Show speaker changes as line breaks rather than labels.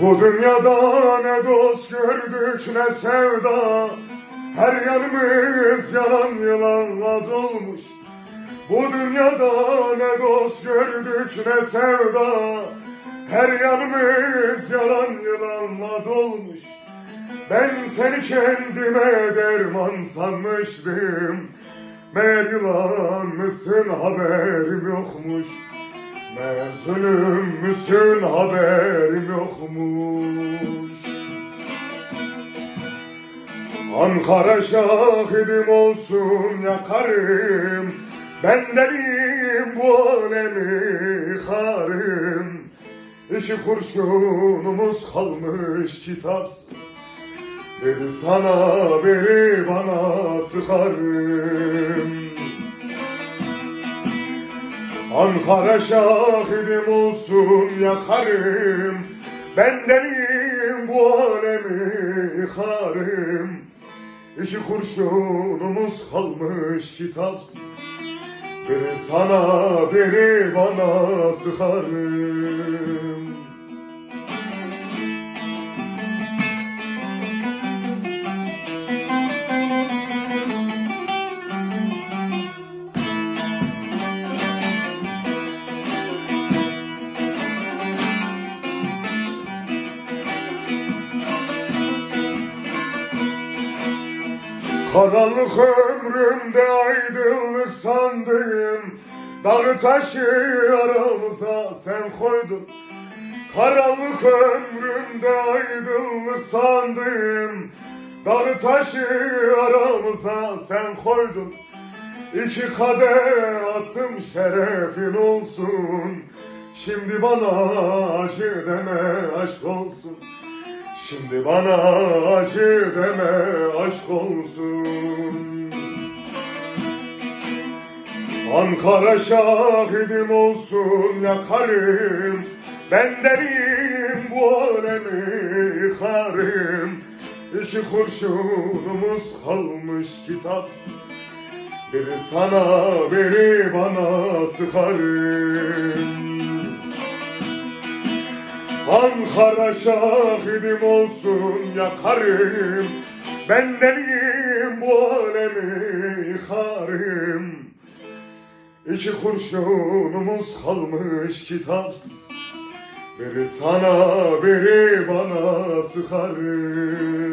Bu dünyada ne dost gördük ne sevda. Her yanımız yalan yılanla dolmuş. Bu dünyada ne dost gördük ne sevda. Her yanımız yalan yılanla dolmuş. Ben seni kendime derman sanmıştım. Meğer yılan mısın haberim yokmuş Meğer zulüm müsün haberim yokmuş. Ankara şahidim olsun yakarım. Ben derim bu alemi harım. İki kurşunumuz kalmış kitapsız. Biri sana biri bana sıkarım Ankara şahidim olsun yakarım. Ben deliyim bu alemi harım. İki kurşunumuz kalmış kitapsız. Biri sana biri bana sıkarım Karanlık ömrümde aydınlık sandım Dağı taşı aramıza sen koydun. Karanlık ömrümde aydınlık sandım Dağı taşı aramıza sen koydun. İki kadeh attım şerefin olsun. Şimdi bana acı deme aşk olsun Şimdi bana acı deme aşk olsun. Ankara şahidim olsun yakarım. Ben derim bu alemi? Harım. İki kurşunumuz kalmış kitapsız Biri sana biri bana sıkarım Ankara şahidim olsun yakarım Ben deliyim bu alemi yıkarım İki kurşunumuz kalmış kitapsız. Biri sana biri bana sıkarım